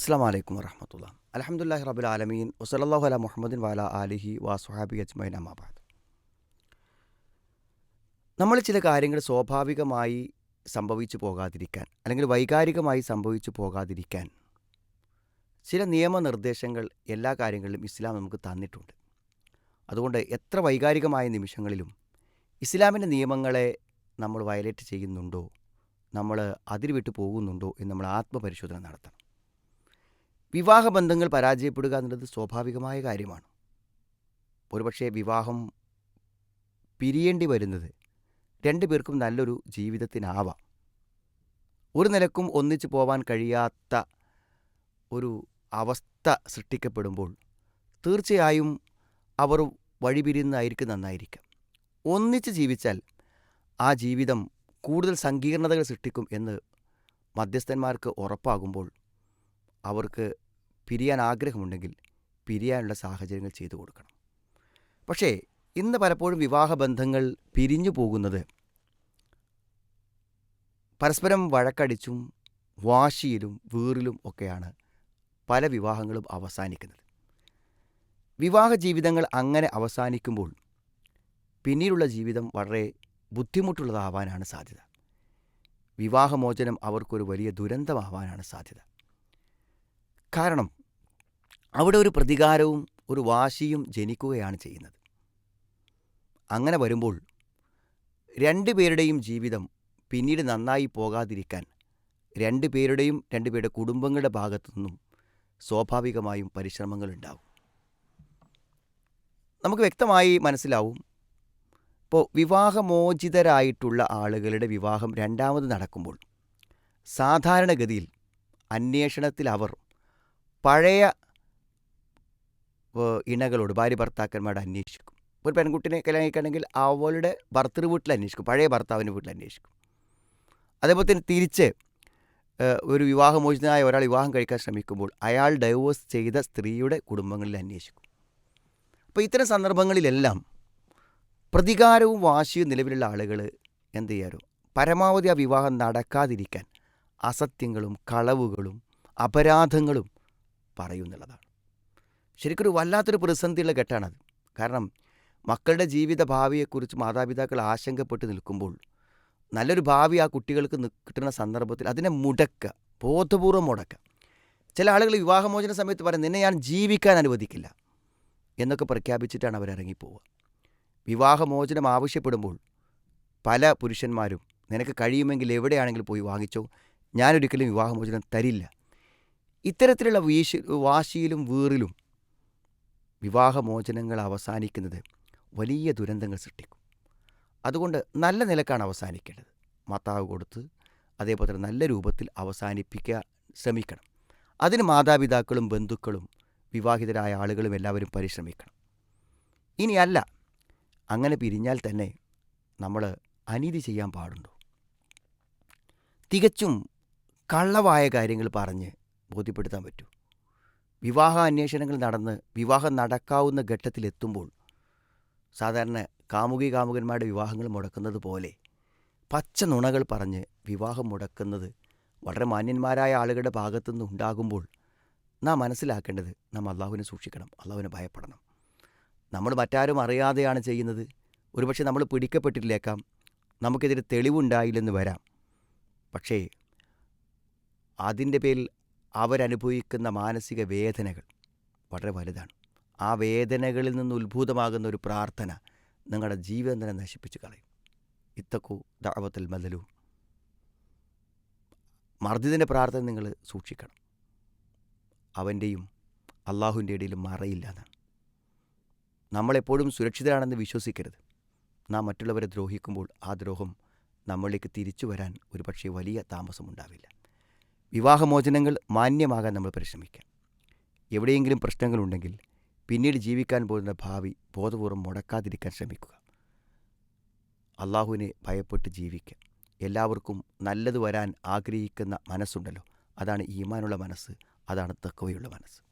അസ്സാം വലൈക്കും വറഹമത്തുള്ള അലഹമുല്ലാഹി റബുൽ ആലമീൻ. വസലല്ലാഹു അല മുഹമ്മദിൻ വാല അലിഹി വാ സുഹാബി അജ്മൈൻ അമ്മാബാദ് നമ്മൾ ചില കാര്യങ്ങൾ സ്വാഭാവികമായി സംഭവിച്ചു പോകാതിരിക്കാൻ അല്ലെങ്കിൽ വൈകാരികമായി സംഭവിച്ചു പോകാതിരിക്കാൻ ചില നിയമനിർദ്ദേശങ്ങൾ എല്ലാ കാര്യങ്ങളിലും ഇസ്ലാം നമുക്ക് തന്നിട്ടുണ്ട്. അതുകൊണ്ട് എത്ര വൈകാരികമായ നിമിഷങ്ങളിലും ഇസ്ലാമിന്റെ നിയമങ്ങളെ നമ്മൾ വയലേറ്റ് ചെയ്യുന്നുണ്ടോ നമ്മൾ അതിരുവിട്ട് പോകുന്നുണ്ടോ എന്ന് നമ്മൾ ആത്മപരിശോധന നടത്തണം. വിവാഹബന്ധങ്ങൾ പരാജയപ്പെടുക എന്നുള്ളത് സ്വാഭാവികമായ കാര്യമാണ്. ഒരുപക്ഷെ വിവാഹം പിരിയേണ്ടി വരുന്നത് രണ്ടു പേർക്കും നല്ലൊരു ജീവിതത്തിനാവാം. ഒരു നിലക്കും ഒന്നിച്ചു പോവാൻ കഴിയാത്ത ഒരു അവസ്ഥ സൃഷ്ടിക്കപ്പെടുമ്പോൾ തീർച്ചയായും അവർ വഴിപിരിയുന്നതായിരിക്കും നന്നായിരിക്കാം. ഒന്നിച്ച് ജീവിച്ചാൽ ആ ജീവിതം കൂടുതൽ സങ്കീർണതകൾ സൃഷ്ടിക്കും എന്ന് മധ്യസ്ഥന്മാർക്ക് ഉറപ്പാകുമ്പോൾ അവർക്ക് പിരിയാൻ ആഗ്രഹമുണ്ടെങ്കിൽ പിരിയാനുള്ള സാഹചര്യങ്ങൾ ചെയ്തു കൊടുക്കണം. പക്ഷേ ഇന്ന് പലപ്പോഴും വിവാഹബന്ധങ്ങൾ പിരിഞ്ഞു പോകുന്നത് പരസ്പരം വഴക്കടിച്ചും വാശിയിലും വീറിലും ഒക്കെയാണ് പല വിവാഹങ്ങളും അവസാനിക്കുന്നത്. വിവാഹ ജീവിതങ്ങൾ അങ്ങനെ അവസാനിക്കുമ്പോൾ പിന്നീടുള്ള ജീവിതം വളരെ ബുദ്ധിമുട്ടുള്ളതാവാനാണ് സാധ്യത. വിവാഹമോചനം അവർക്കൊരു വലിയ ദുരന്തമാവാനാണ് സാധ്യത. കാരണം അവിടെ ഒരു പ്രതികാരവും ഒരു വാശിയും ജനിക്കുകയാണ് ചെയ്യുന്നത്. അങ്ങനെ വരുമ്പോൾ രണ്ടു പേരുടെയും ജീവിതം പിന്നീട് നന്നായി പോകാതിരിക്കാൻ രണ്ടു പേരുടെയും രണ്ടുപേരുടെ കുടുംബങ്ങളുടെ ഭാഗത്തു നിന്നും സ്വാഭാവികമായും പരിശ്രമങ്ങൾ ഉണ്ടാവും. നമുക്ക് വ്യക്തമായി മനസ്സിലാവും. ഇപ്പോൾ വിവാഹമോചിതരായിട്ടുള്ള ആളുകളുടെ വിവാഹം രണ്ടാമത് നടക്കുമ്പോൾ സാധാരണഗതിയിൽ അന്വേഷണത്തിൽ അവർ പഴയ ഇണകളോട് ഭാര്യ ഭർത്താക്കന്മാരോട് അന്വേഷിക്കും. ഒരു പെൺകുട്ടിനെ കല്യാണം കഴിക്കുകയാണെങ്കിൽ അവളുടെ ഭർത്തൃ വീട്ടിൽ അന്വേഷിക്കും പഴയ ഭർത്താവിന്റെ വീട്ടിൽ അന്വേഷിക്കും. അതേപോലെ തന്നെ തിരിച്ച് ഒരു വിവാഹമോചിതനായ ഒരാൾ വിവാഹം കഴിക്കാൻ ശ്രമിക്കുമ്പോൾ അയാൾ ഡൈവോഴ്സ് ചെയ്ത സ്ത്രീയുടെ കുടുംബങ്ങളിൽ അന്വേഷിക്കും. അപ്പോൾ ഇത്തരം സന്ദർഭങ്ങളിലെല്ലാം പ്രതികാരവും വാശിയും നിലവിലുള്ള ആളുകൾ എന്ത് ചെയ്യാറോ? പരമാവധി ആ വിവാഹം നടക്കാതിരിക്കാൻ അസത്യങ്ങളും കളവുകളും അപരാധങ്ങളും പറയുന്നുള്ളതാണ് ശരിക്കൊരു വല്ലാത്തൊരു പ്രതിസന്ധിയുള്ള ഘട്ടമാണത്. കാരണം മക്കളുടെ ജീവിത ഭാവിയെക്കുറിച്ച് മാതാപിതാക്കൾ ആശങ്കപ്പെട്ട് നിൽക്കുമ്പോൾ നല്ലൊരു ഭാവി ആ കുട്ടികൾക്ക് കിട്ടുന്ന സന്ദർഭത്തിൽ അതിനെ മുടക്കുക ബോധപൂർവം മുടക്കുക. ചില ആളുകൾ വിവാഹമോചന സമയത്ത് പറയും നിന്നെ ഞാൻ ജീവിക്കാൻ അനുവദിക്കില്ല എന്നൊക്കെ പ്രഖ്യാപിച്ചിട്ടാണ് അവരിറങ്ങിപ്പോവുക. വിവാഹമോചനം ആവശ്യപ്പെടുമ്പോൾ പല പുരുഷന്മാരും നിനക്ക് കഴിയുമെങ്കിൽ എവിടെയാണെങ്കിലും പോയി വാങ്ങിച്ചോ ഞാനൊരിക്കലും വിവാഹമോചനം തരില്ല ഇത്തരത്തിലുള്ള വീശി വാശിയിലും വീറിലും വിവാഹമോചനങ്ങൾ അവസാനിക്കുന്നത് വലിയ ദുരന്തങ്ങൾ സൃഷ്ടിക്കും. അതുകൊണ്ട് നല്ല നിലക്കാണ് അവസാനിക്കേണ്ടത്. മാതാവ് കൊടുത്ത് അതേപോലെ തന്നെ നല്ല രൂപത്തിൽ അവസാനിപ്പിക്കാൻ ശ്രമിക്കണം. അതിന് മാതാപിതാക്കളും ബന്ധുക്കളും വിവാഹിതരായ ആളുകളും എല്ലാവരും പരിശ്രമിക്കണം. ഇനിയല്ല അങ്ങനെ പിരിഞ്ഞാൽ തന്നെ നമ്മൾ അനീതി ചെയ്യാൻ പാടുണ്ടോ? തികച്ചും കള്ളവായ കാര്യങ്ങൾ പറഞ്ഞ് ബോധ്യപ്പെടുത്താൻ പറ്റൂ. വിവാഹ അന്വേഷണങ്ങൾ നടന്ന് വിവാഹം നടക്കാവുന്ന ഘട്ടത്തിലെത്തുമ്പോൾ സാധാരണ കാമുകി കാമുകന്മാരുടെ വിവാഹങ്ങൾ മുടക്കുന്നത് പോലെ പച്ച നുണകൾ പറഞ്ഞ് വിവാഹം മുടക്കുന്നത് വളരെ മാന്യന്മാരായ ആളുകളുടെ ഭാഗത്തുനിന്ന് ഉണ്ടാകുമ്പോൾ നാം മനസ്സിലാക്കേണ്ടത് നാം അള്ളാഹുവിനെ സൂക്ഷിക്കണം അള്ളാഹുവിനെ ഭയപ്പെടണം. നമ്മൾ മറ്റാരും അറിയാതെയാണ് ചെയ്യുന്നത്. ഒരുപക്ഷെ നമ്മൾ പിടിക്കപ്പെട്ടിട്ടില്ലേക്കാം. നമുക്കെതിരെ തെളിവുണ്ടായില്ലെന്ന് വരാം. പക്ഷേ അതിന്റെ പേരിൽ അവരനുഭവിക്കുന്ന മാനസിക വേദനകൾ വളരെ വലുതാണ്. ആ വേദനകളിൽ നിന്ന് ഉത്ഭൂതമാകുന്ന ഒരു പ്രാർത്ഥന നിങ്ങളുടെ ജീവിതം തന്നെ നശിപ്പിച്ചു കളയും. ഇത്തക്കു ദാവത്തിൽ മതലു മർദ്ദിതന്റെ പ്രാർത്ഥന നിങ്ങൾ സൂക്ഷിക്കണം. അവന്റെയും അള്ളാഹുവിന്റെ ഇടയിലും മറയില്ല എന്നാണ്. നമ്മളെപ്പോഴും സുരക്ഷിതരാണെന്ന് വിശ്വസിക്കരുത്. നാം മറ്റുള്ളവരെ ദ്രോഹിക്കുമ്പോൾ ആ ദ്രോഹം നമ്മളിലേക്ക് തിരിച്ചു വരാൻ ഒരുപക്ഷെ വലിയ താമസമുണ്ടാവില്ല. വിവാഹമോചനങ്ങൾ മാന്യമാകാൻ നമ്മൾ പരിശ്രമിക്കാം. എവിടെയെങ്കിലും പ്രശ്നങ്ങളുണ്ടെങ്കിൽ പിന്നീട് ജീവിക്കാൻ പോകുന്ന ഭാവി ബോധപൂർവം മുടക്കാതിരിക്കാൻ ശ്രമിക്കുക. അള്ളാഹുവിനെ ഭയപ്പെട്ട് ജീവിക്കുക. എല്ലാവർക്കും നല്ലത് വരാൻ ആഗ്രഹിക്കുന്ന മനസ്സുണ്ടല്ലോ. അതാണ് ഈമാനുള്ള മനസ്സ് അതാണ് തക്കവയുള്ള മനസ്സ്.